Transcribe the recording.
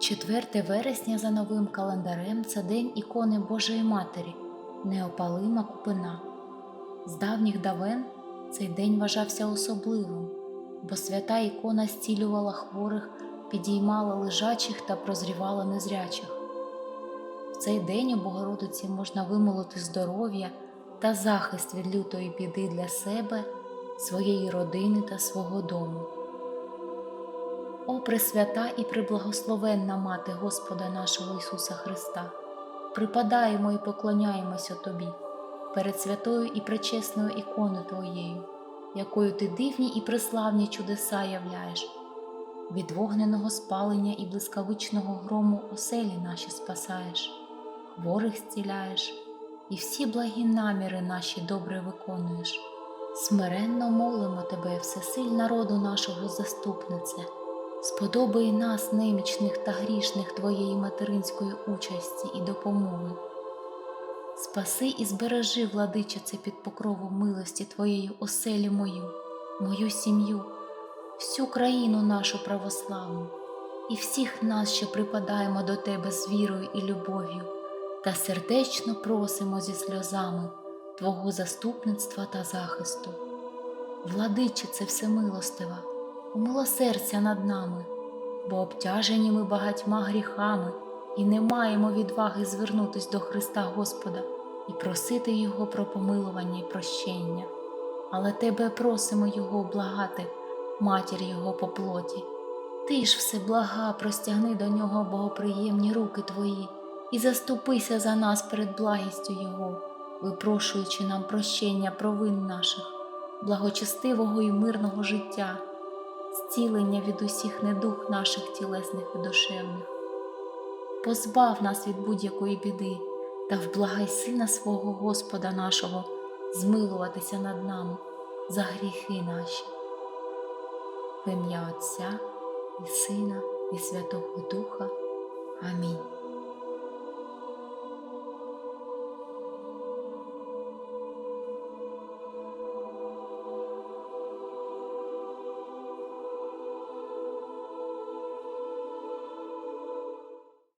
4 вересня за новим календарем це День ікони Божої Матері, неопалима купина. З давніх давен цей день вважався особливим, бо свята ікона зцілювала хворих, підіймала лежачих та прозрівала незрячих. В цей день у Богородиці можна вимолити здоров'я та захист від лютої біди для себе, своєї родини та свого дому. О Пресвята і преблагословенна Мати Господа нашого Ісуса Христа, припадаємо і поклоняємося Тобі перед святою і пречесною іконою Твоєю, якою Ти дивні і преславні чудеса являєш, від вогненого спалення і блискавичного грому оселі наші спасаєш, хворих зціляєш, і всі благі наміри наші добре виконуєш. Смиренно молимо Тебе, всесиль народу нашого заступнице. Сподобай нас, немічних та грішних Твоєї материнської участі і допомоги. Спаси і збережи, владичице, під покровом милості Твоєї оселю мою, мою сім'ю, всю країну нашу православну і всіх нас, що припадаємо до Тебе з вірою і любов'ю, та сердечно просимо зі сльозами Твого заступництва та захисту. Владичице всемилостива, умилосердя над нами, бо обтяжені ми багатьма гріхами і не маємо відваги звернутись до Христа Господа і просити Його про помилування і прощення. Але Тебе просимо Його благати, матір Його по плоті. Ти ж все блага, простягни до нього богоприємні руки Твої і заступися за нас перед благістю Його, випрошуючи нам прощення провин наших, благочестивого і мирного життя зцілення від усіх недух наших тілесних і душевних. Позбав нас від будь-якої біди та вблагай Сина свого Господа нашого змилуватися над нами за гріхи наші. В ім'я Отця і Сина, і Святого Духа. Амінь.